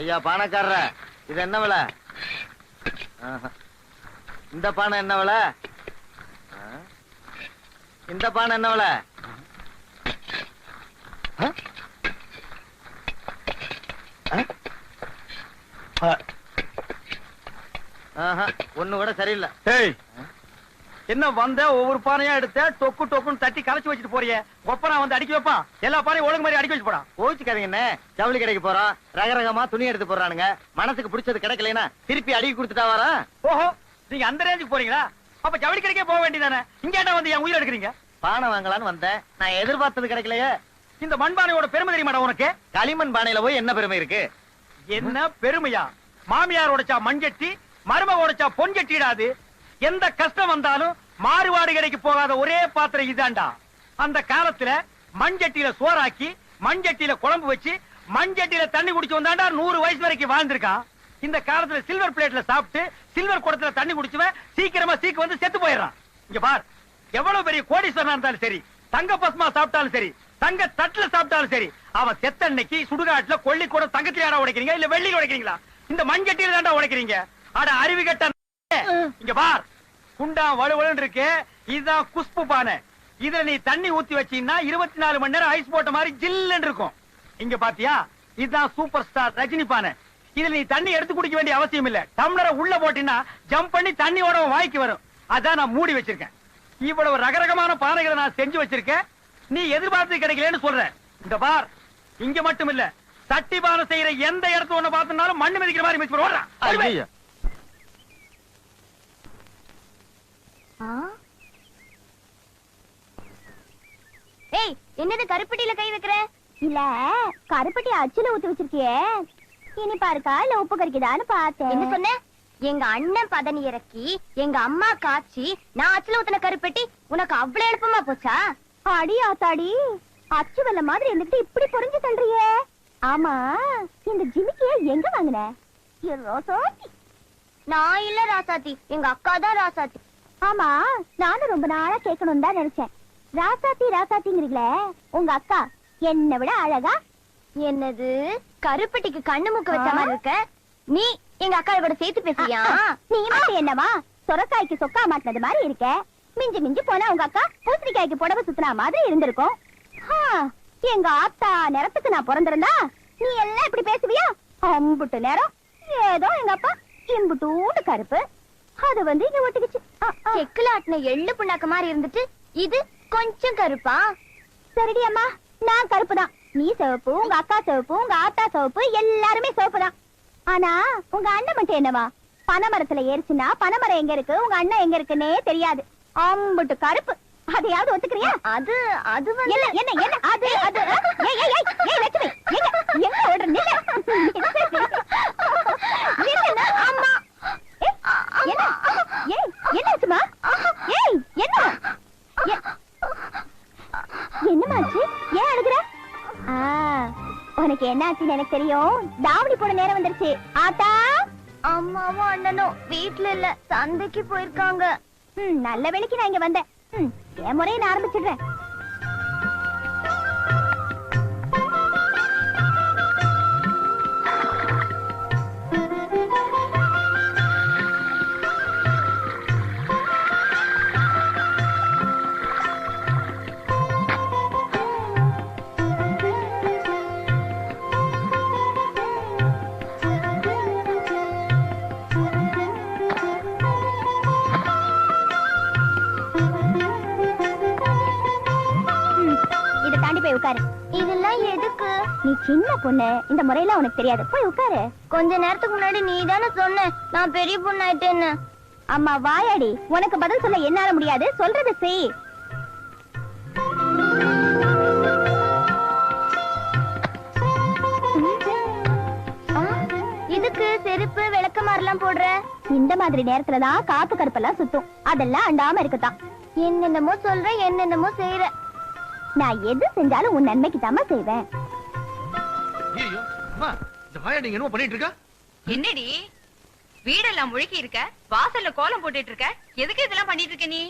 ஐயா பானைக்காரர இது என்ன விலை? இந்த பானை என்ன விலை? இந்த பானை என்ன விலை? ஒண்ணு கூட சரியில்லை. என்ன வந்த ஒவ்வொரு பானையா எடுத்த டொக்கு டொக்குன்னு தட்டி கலைச்சு வச்சுட்டு போறியே? ஒப்பனா வந்து அடிக்க வைப்பான் எல்லா பானையும் ஒழுங்கு மாதிரி அடிக்க வச்சு போடான் கோச்சுக்காதீங்கண்ணே ஜவுளி கடைக்கு போறோம் ரக ரகமா துணி எடுத்து போடுறானுங்க. மனசுக்கு பிடிச்சது கிடைக்கலைன்னா திருப்பி அடிக்கி கொடுத்துட்டா வரேன் ஓஹோ நீங்க அந்த ரேஞ்சுக்கு போறீங்களா? அப்ப ஜவுளி கடைக்கே போக வேண்டியதானே? இங்க ஏன்டா வந்து என் உயிர் எடுக்கிறீங்க? பானை வாங்கலான்னு வந்தேன். நான் எதிர்பார்த்தது கிடைக்கலையே. இந்த மண்பானையோட பெருமை தெரியுமாடா உனக்கு? களிமண் பானையில போய் என்ன பெருமை இருக்கு? என்ன பெருமையா? மாமியார் உடைச்சா மண்சட்டி மரும உடைச்சா பொன்சட்டிடாது எந்த கஷ்டம் வந்தாலும் மாறுவாடு கடைக்கு போகாத ஒரே பாத்திரம் இதாண்டா அந்த காலத்துல மண்சட்டியில சோறாக்கி மண்சட்டியில குழம்பு வச்சு மண்சட்டியில தண்ணி குடிச்சு வந்தாண்டா நூறு வயசு வரைக்கும் வாழ்ந்திருக்கான். இந்த காலத்துல சில்வர் பிளேட்ல சாப்பிட்டு சில்வர் குடத்துல தண்ணி குடிச்சுவன் சீக்கிரமா சீக்கு வந்து செத்து போயிடுறான். இங்க பார் எவ்வளவு பெரிய கோடீஸ்வரனா இருந்தாலும் சரி தங்க பஸ்மா சாப்பிட்டாலும் சரி தங்க தட்டுல சாப்பிட்டாலும் சரி அவன் செத்த அன்னைக்கு சுடுகாட்டுல கொள்ளி கூட தங்கத்துல யாரா உடைக்கிறீங்க இல்ல வெள்ளி உடைக்கிறீங்களா? இந்த மண்கட்டியில தாண்டா உடைக்கிறீங்க. ஆட அறிவு கட்ட இங்க பார் குண்டா வலுவலுன்னு இருக்கு. இதுதான் குஸ்பு பானை. இதுல நீ தண்ணி ஊத்தி வச்சீங்கன்னா இருபத்தி நாலு மணி நேரம் ஐஸ் போட்ட மாதிரி ஜில்லுன்னு இருக்கும். இங்க பாத்தியா? இதுதான் சூப்பர் ஸ்டார் ரஜினி பானை. இதுல நீ தண்ணி எடுத்து குடிக்க வேண்டிய அவசியம் இல்ல. டம்ளரை உள்ள போட்டீங்கன்னா ஜம்ப் பண்ணி தண்ணியோட உன் வாய்க்கு வரும். அதான் நான் மூடி வச்சிருக்கேன். இவ்வளவு ரகரகமான பானைகளை நான் செஞ்சு வச்சிருக்கேன். நீ எதிர்பார்த்து கிடைக்கலன்னு சொல்ற. இந்த பார். இங்க மட்டும் இல்ல சட்டி பானை செய்யற எந்த இடத்துல ஒண்ணு பார்த்தனாலும் மண்ணு மிதிக்கிற மாதிரி மிதிச்சு ஓடுறான் ஏய் என்னது கருப்பட்டியில கை வைக்கிற? இல்ல கருப்பட்டி அச்சுல ஊத்தி வச்சிருக்கியே. இனி பாருக்கா இல்ல உப்பு கறிக்குதான்னு பார்த்தேன். என்ன சொன்ன? எங்க அண்ணன் பதனி இறக்கி எங்க அம்மா காய்ச்சி நான் அச்சுல ஊத்தின கருப்பட்டி உனக்கு அவ்வளவு எளுப்பமா போச்சா? அடி ஆத்தாடி. அச்சு வெல்ல மாதிரி இருந்துட்டு இப்படி புரிஞ்சு தள்ளுறியே. ஆமா இந்த ஜிமிக்கிய எங்க வாங்குன? நான் இல்ல ராசாத்தி எங்க அக்கா தான் ராசாத்தி. ஆமா நானும் ரொம்ப நாளா கேட்கணும் தான் நினைச்சேன். ராசாத்தி ராசாத்திங்கிறீங்களே உங்க அக்கா என்னை விட அழகா? என்னது? கருப்பட்டிக்கு கண்ணு மூக்கு வச்ச மாதிரி இருக்க? நீ எங்க அக்கா கூட சேர்த்து பேசியா நீ மட்டும் என்னவா சொரக்காய்க்கு சொக்கா மாட்டினது மாதிரி இருக்க? மிஞ்சி மிஞ்சி போனா உங்க அக்கா பூசணிக்காய்க்கு புடவை சுத்தினா மாதிரி இருந்திருக்கும். எங்க ஆத்தா நேரத்துக்கு நான் பிறந்திருந்தா நீ எல்லாம் இப்படி பேசுவியா? அம்புட்டு நேரம் ஏதோ எங்க அப்பா இம்புட்டூண்டு கருப்பு. அது வந்து இங்க ஒட்டிக்கிச்சு? செக்குல ஆட்டின எள்ளு புண்ணாக்க மாதிரி இருந்துட்டு இது கொஞ்சம் கருப்பா? சரிடி அம்மா நான் கருப்பு தான் நீ சிவப்பு உங்க அக்கா சிவப்பு உங்க ஆத்தா சிவப்பு எல்லாருமே சிவப்பு தான் ஆனா உங்க அண்ணன் மட்டும் என்னவா? பனைமரத்துல ஏறிச்சுன்னா பனைமரம் எங்க இருக்கு? உங்க அண்ணன் எங்க இருக்குன்னே தெரியாது. அம்புட்டு கருப்பு. அதையாவது ஒத்துக்கிறியா? அது அது என்ன என்ன என்ன? அது அது ஏய் ஏய் ஏய் ஏய் லட்சுமி எங்க எங்க ஓடுற நில்லு. அம்மா. என்ன ஆச்சுமா ஏய் என்ன? என்னமாச்சு ஏன் அழுகுற? உனக்கு என்ன ஆச்சுன்னு எனக்கு தெரியும். தாவணி போட நேரம் வந்துருச்சு. ஆத்தா? அம்மாவும் அண்ணனும் வீட்ல இல்ல சந்தைக்கு போயிருக்காங்க. நல்ல வேலைக்கு நான் இங்க வந்தேன். என் முறையை நான் ஆரம்பிச்சிடுறேன். பொண்ணு. இந்த முறையெல்லாம் உனக்கு தெரியாது. போய் உட்காரு. கொஞ்ச நேரத்துக்கு முன்னாடி நீ தானே சொன்ன. நான் பெரிய பொண்ணு ஆயிட்டேன்னு அம்மா வாயாடி. உனக்கு பதில் சொல்ல என்னால முடியாது. சொல்றத செய். இதுக்கு செருப்பு விளக்கமாரெல்லாம் போடுற? இந்த மாதிரி நேரத்துல தான் காப்பு கருப்பெல்லாம் சுத்தும். அதெல்லாம் அண்டாம இருக்குதான். என்னென்னமோ சொல்ற என்னென்னமோ செய்யற நான் எது செஞ்சாலும் உன் நன்மைக்கு தாமா செய்வேன். வாயா நீங்க என்ன பண்ணிட்டு இருக்க? என்னடி? வீடெல்லாம் முழுக்கி இருக்க? வாசல்ல கோலம் போட்டுட்டு இருக்க? எதுக்கு இதெல்லாம் பண்ணிட்டு இருக்க நீ?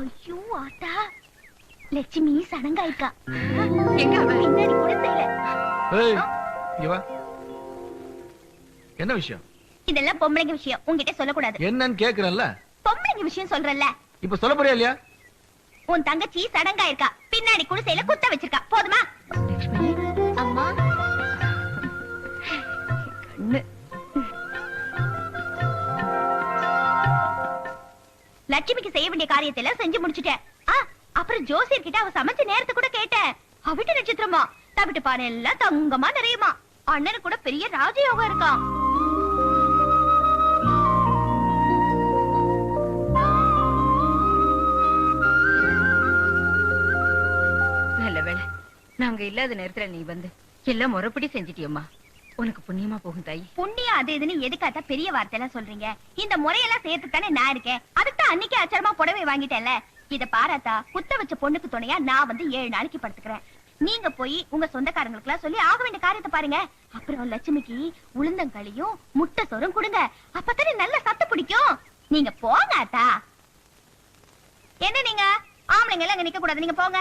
ஐயோ ஆட்டா லட்சுமி சடங்காயிருக்கா. எங்க? பின்னாடி கூட என்ன விஷயம்? இதெல்லாம் பொம்பளைங்க விஷயம். உன்கிட்ட சொல்லக்கூடாது. என்னன்னு கேக்குறேன்ல பொம்பளைங்க விஷயம் சொல்றல்ல. இப்ப சொல்ல போறியா இல்லையா? உன் தங்கச்சி சடங்கா இருக்கா பின்னாடி குடிசையில குத்த வச்சிருக்கா. போதுமா? லட்சுமிக்கு செய்ய வேண்டிய காரியத்தை செஞ்சு முடிச்சுட்டேன். அப்புறம் ஜோசியர் கிட்ட அவ சமைச்ச நேரத்தை கூட கேட்டேன். அவிட்டு நட்சத்திரமா? தவிட்டு பானை எல்லாம் தங்கமா நிறையுமா? அண்ணனு கூட பெரிய ராஜயோகம் இருக்கான் நல்ல வேளை. நாங்க இல்லாத நேரத்துல நீ வந்து எல்லாம் முறைப்படி செஞ்சிட்டியம்மா. உனக்கு புண்ணியமா போகும் தாய். புண்ணியம் அது இதுன்னு எதுக்காக பெரிய வார்த்தை எல்லாம் சொல்றீங்க? இந்த முறையெல்லாம் சேர்த்து தானே நான் இருக்கேன்? அதுக்கு தான் அன்னைக்கு அச்சரமா புடவை வாங்கிட்டேன்ல. இத பாராத்தா குத்த வச்ச பொண்ணுக்கு துணையா நான் வந்து ஏழு நாளைக்கு படுத்துக்கிறேன். நீங்க போய் உங்க சொந்தக்காரங்களுக்கு எல்லாம் சொல்லி ஆக வேண்டிய காரியத்தை பாருங்க. அப்புறம் லட்சுமிக்கு உளுந்தங்களியும் முட்டை சோறும் கொடுங்க. அப்பதானே நல்ல சத்து பிடிக்கும். நீங்க போங்க அத்தா. என்ன நீங்க? ஆம்பளைங்க எல்லாம் அங்க நிக்க கூடாது நீங்க போங்க.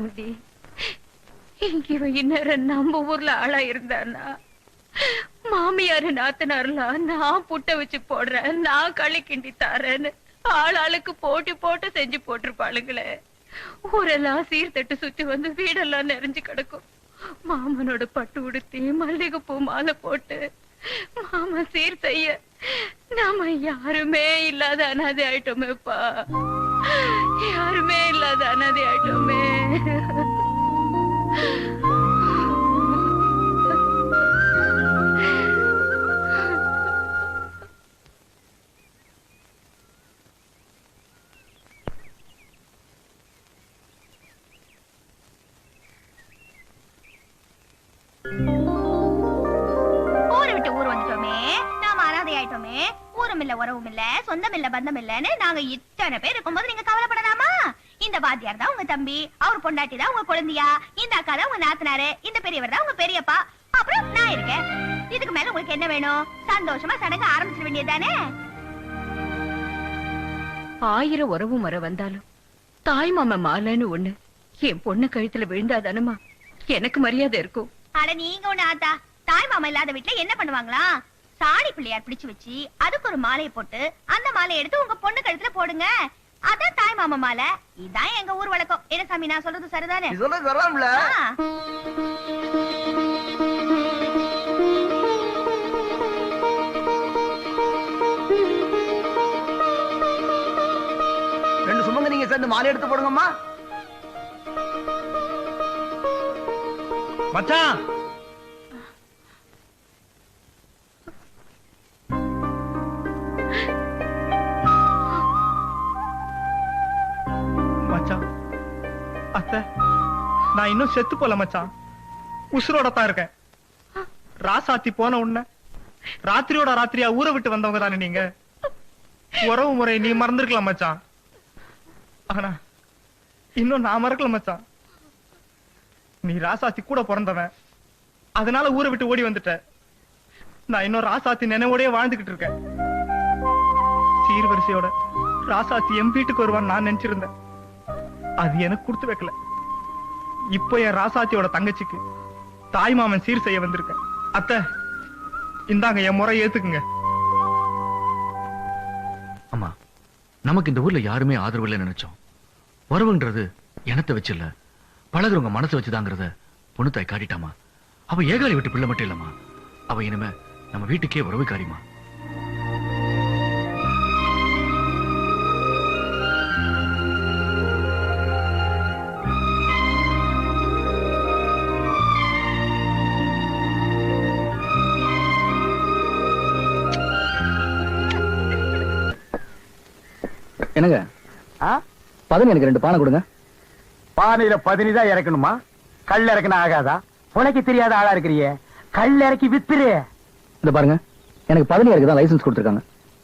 சமுதி இங்க இந்நேரம் நம்ம ஊர்ல ஆளா இருந்தானா மாமியாரு நாத்தனார்லாம் நான் புட்ட வச்சு போடுறேன் நான் களி கிண்டி தாரேன்னு ஆள் ஆளுக்கு போட்டி போட்டு செஞ்சு போட்டிருப்பாளுங்களே. ஊரெல்லாம் சீர்தட்டு சுத்தி வந்து வீடெல்லாம் நிறைஞ்சு கிடக்கும். மாமனோட பட்டு உடுத்தி மல்லிகைப்பூ மாலை போட்டு மாமன் சீர் செய்ய நாம யாருமே இல்லாத அனாதை ஆயிட்டோமேப்பா. யாருமே இல்லாத அனாதை ஆயிட்டோமே உறவும் இல்ல சொந்தம் இல்ல பந்தம் இல்லன்னு நாங்க இத்தனை பேர் இருக்கும்போது நீங்க கவலைப்படலாமா? இந்த வாத்தியார் தான் உங்க தம்பி அவர் பொண்டாட்டி தான் உங்க குழந்தையா இந்த அக்கா தான் உங்க நாத்தனாரு இந்த பெரியவர் தான் உங்க பெரியப்பா. அப்புறம் நான் இருக்கேன். இதுக்கு மேல உங்களுக்கு என்ன வேணும்? சந்தோஷமா சடங்கு ஆரம்பிச்சிட வேண்டியதானே ஆயிரம் உறவு முறை வந்தாலும் தாய் மாமா மாலைன்னு ஒண்ணு என் பொண்ணு கழுத்துல விழுந்தாதானமா எனக்கு மரியாதை இருக்கும். அட நீங்க ஒண்ணு ஆத்தா தாய் மாமா இல்லாத வீட்டுல என்ன பண்ணுவாங்களா சாணி பிள்ளையார் பிடிச்சு வச்சு அதுக்கு ஒரு மாலையை போட்டு அந்த மாலையை எடுத்து உங்க பொண்ணு கழுத்துல போடுங்க. அதான் தாய் மாமா மாலை. இதான் எங்க ஊர் வழக்கம். என்ன சாமி நான் சொல்றது சரிதானே? சொல்றது. ரெண்டு சுமங்க நீங்க சேர்ந்து மாலை எடுத்து போடுங்கம்மா. மச்சான்! நான் இன்னும் செத்து போல மச்சான். உசுரோட தான் இருக்கேன். ராசாத்தி போன உடனே ராத்திரியோட ராத்திரியா ஊரை விட்டு வந்தவங்க தானே நீங்க? உறவு முறை நீ மறந்துருக்கலாம் மச்சான். ஆனா இன்னும் நான் மறக்கல மச்சான். நீ ராசாத்தி கூட பிறந்தவன். அதனால ஊரை விட்டு ஓடி வந்துட்ட. நான் இன்னும் ராசாத்தி நினைவோடய வாழ்ந்துகிட்டு இருக்கேன். சீர்வரிசையோட ராசாத்தி என் வீட்டுக்கு வருவான்னு நான் நினைச்சிருந்தேன். அது எனக்கு கொடுத்து வைக்கல. இப்போ என் ராசாத்தியோட தங்கச்சிக்கு தாய் மாமன் சீர் செய்ய வந்திருக்கேன் அத்த இந்தாங்க என் முறை ஏத்துக்குங்க. அம்மா நமக்கு இந்த ஊர்ல யாருமே ஆதரவு இல்லை நினைச்சோம். உறவுன்றது எனத்தை வச்சு இல்ல பழகுறவங்க மனசு வச்சுதாங்கிறத பொண்ணு தாய் காட்டிட்டாமா. அவ ஏகாலி விட்டு பிள்ளை மட்டும் இல்லம்மா. அவ இனிமே நம்ம வீட்டுக்கே உறவுக்காரிமா என்னங்க? பதனி எனக்கு ரெண்டு பானை கொடுங்க. பானையில பதினி தான் இறக்கணுமா? கல் இறக்குனா ஆகாதா? உனக்கு தெரியாத ஆளா இருக்கிறியே. கல் இறக்கி வித்துரு. இந்த பாருங்க எனக்கு பதினி இறக்கு தான் லைசன்ஸ் கொடுத்துருக்காங்க.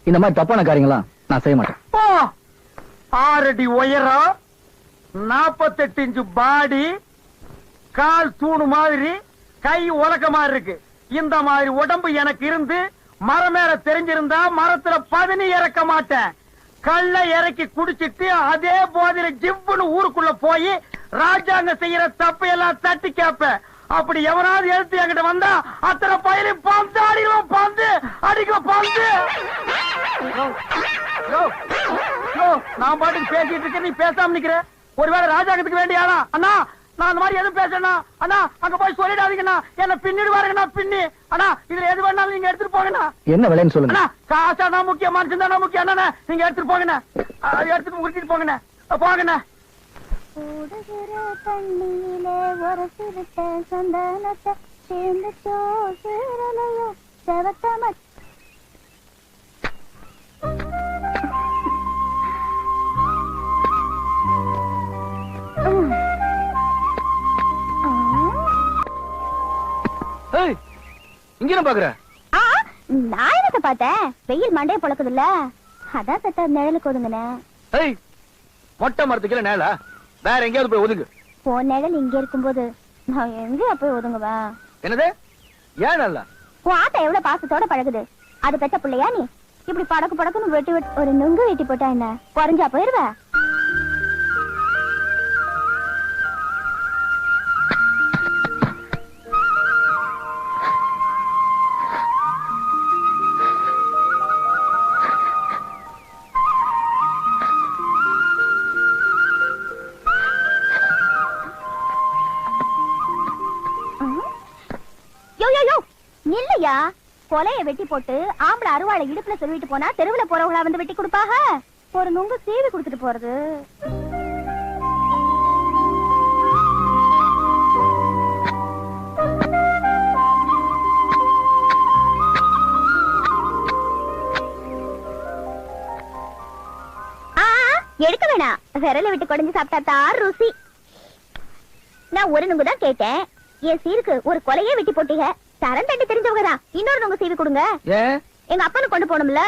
இந்த மாதிரி தப்பான காரியங்களாம் நான் செய்ய மாட்டேன். போ. ஆறடி உயரம் நாப்பத்தெட்டு இன்ச்சு பாடி கால் தூணு மாதிரி கை உலக்க மாதிரி இருக்கு. இந்த மாதிரி உடம்பு எனக்கு இருந்து மரம் மேல தெரிஞ்சிருந்தா மரத்துல பதினி இறக்க மாட்டேன். கள்ள இறக்கி குடிச்சிட்டு அதே போதில ஜிவ்வுன்னு ஊருக்குள்ள போய் ராஜாங்க செய்யற தப்பையெல்லாம் தட்டி கேப்ப. அப்படி எவனாவது எழுத்து என்கிட்ட வந்தா அத்தனை பயிரையும் பந்து அடிக்கலாம் பந்து அடிக்க பந்து. நான் பாட்டுக்கு பேசிட்டு இருக்கேன் நீ பேசாம நிக்கிற. ஒருவேளை ராஜாங்கத்துக்கு வேண்டியாளா அண்ணா நான் அந்த மாதிரி எதுவும் பேசணா அண்ணா அங்க போய் சொல்லிடாதீங்கண்ணா. என்ன பின்னிடுவாருங்கண்ணா பின்னி. அண்ணா இதுல எது வேணாலும் நீங்க எடுத்துட்டு போங்கண்ணா. என்ன விலைன்னு சொல்லுங்க. அண்ணா காசானா முக்கியம் மனுஷன் தானே முக்கியம். அண்ணா நீங்க எடுத்துட்டு போங்கண்ணே. எடுத்துட்டு உருட்டிட்டு போங்கண்ணே. போங்கண்ணே. ஓடுகிற தண்ணியிலே ஒரு சிறுத்த சந்தனத்தை சேர்ந்துச்சோ சேரலையோ செவத்த இங்க என்ன பாக்குற? ஆ, நான் என்னத்த பார்த்தேன்? வெயில் மண்டைய பொழக்குதுல்ல. அதான் சத்த நிழலுக்கு ஒதுங்கினேன் ஏய் மொட்டை மரத்துக்கு நேலா வேற எங்கேயாவது போய் ஒதுங்கு. உன் நிழல் இங்க இருக்கும்போது நான் எங்க போய் ஒதுங்குவேன்? என்னது? ஏன் நல்லா உன் ஆத்தா எவ்வளவு பாசத்தோட பழகுது? அது பெத்த பிள்ளையா நீ? இப்படி படக்கு படக்குன்னு வெட்டி வெட்டி ஒரு நுங்கு வெட்டி போட்டா என்ன? குறைஞ்சா போயிருவ? கொலைய வெட்டி போட்டு ஆம்பளை அருவாளை இடுப்புல சொல்லிட்டு போனா தெருவுல போறவங்களா வந்து வெட்டி கொடுப்பாக ஒரு நுங்கு சீவி கொடுத்துட்டு போறது. எடுக்க வேணாம். விரல விட்டு குடஞ்சு சாப்பிட்டா தான் ருசி. நான் ஒரு நுங்கு தான் கேட்டேன். என் சீருக்கு ஒரு கொலையே வெட்டி போட்டீங்க. தரம் தட்டி தெரிஞ்சவங்க தான் இன்னொரு நுங்கு சீவி கொடுங்க. எங்க அப்பனுக்கு கொண்டு போகணும்ல?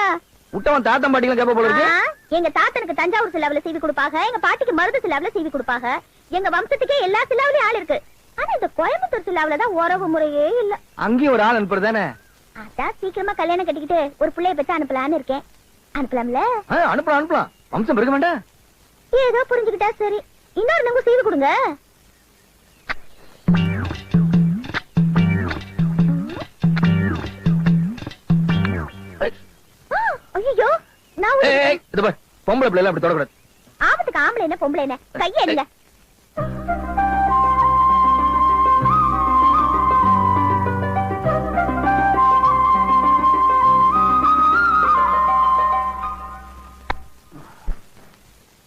விட்டவன் தாத்தம் பாட்டிகளும் கேப்ப போல எங்க தாத்தனுக்கு தஞ்சாவூர் சிலாவில சீவி கொடுப்பாங்க எங்க பாட்டிக்கு மருது சிலாவில சீவி கொடுப்பாங்க எங்க வம்சத்துக்கே எல்லா சிலாவிலயும் ஆள் இருக்கு. ஆனா இந்த கோயம்புத்தூர் சிலாவில தான் உறவு முறையே இல்ல. அங்கேயும் ஒரு ஆள் அனுப்புறது தானே? அதான் சீக்கிரமா கல்யாணம் கட்டிக்கிட்டு ஒரு பிள்ளைய பெற்று அனுப்பலான்னு இருக்கேன். அனுப்பலாம்ல? அனுப்பலாம் அனுப்பலாம். வம்சம் இருக்க வேண்டாம். ஏதோ புரிஞ்சுக்கிட்டா சரி. இன்னொரு நுங்கு சீவி கொடுங்க. நான் பொம்பளை பிள்ளை அப்படி தொடக்கூடாது. ஆபத்துக்கு ஆம்பளை என்ன பொம்பளை என்ன? கைய எடுங்க.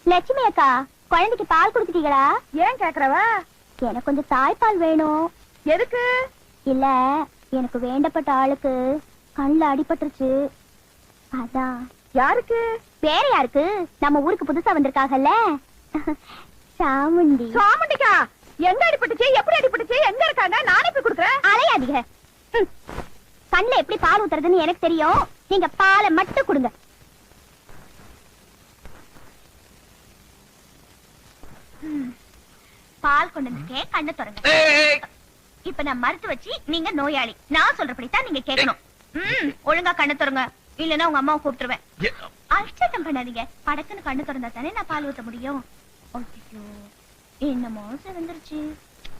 லட்சுமி அக்கா குழந்தைக்கு பால் கொடுத்துட்டீங்களா? ஏன் கேக்குறவ? எனக்கு கொஞ்சம் தாய்ப்பால் வேணும். எதுக்கு? இல்ல எனக்கு வேண்டப்பட்ட ஆளுக்கு கண்ணுல அடிபட்டுருச்சு. அதான். யாருக்கு? வேற யாருக்கு? நம்ம ஊருக்கு புதுசா வந்திருக்காங்கல்ல சாமுண்டி. சாமுண்டிக்கா? எங்க அடிபட்டுச்சு? எப்படி அடிபட்டுச்சு? எங்க இருக்காங்க? நானே போய் கொடுக்குறேன். அலையாதீங்க. கண்ணுல எப்படி பால் ஊத்துறதுன்னு எனக்கு தெரியும். நீங்க பாலை மட்டும் கொடுங்க. பால் கொண்டு வந்துருக்கேன் கண்ணை திறங்க. இப்ப நான் மறுத்து வச்சு நீங்க நோயாளி. நான் சொல்றபடித்தான் நீங்க கேட்கணும். ம், ஒழுங்கா கண்ணை திறங்க. இல்லன்னா உங்க அம்மாவை கூப்பிட்டுருவேன். அல்சட்டம் பண்ணாதீங்க. படக்குன்னு கண்ணு திறந்தா தானே நான் பால் ஊத்த முடியும். ஐயோ என்னமோ வந்துருச்சு.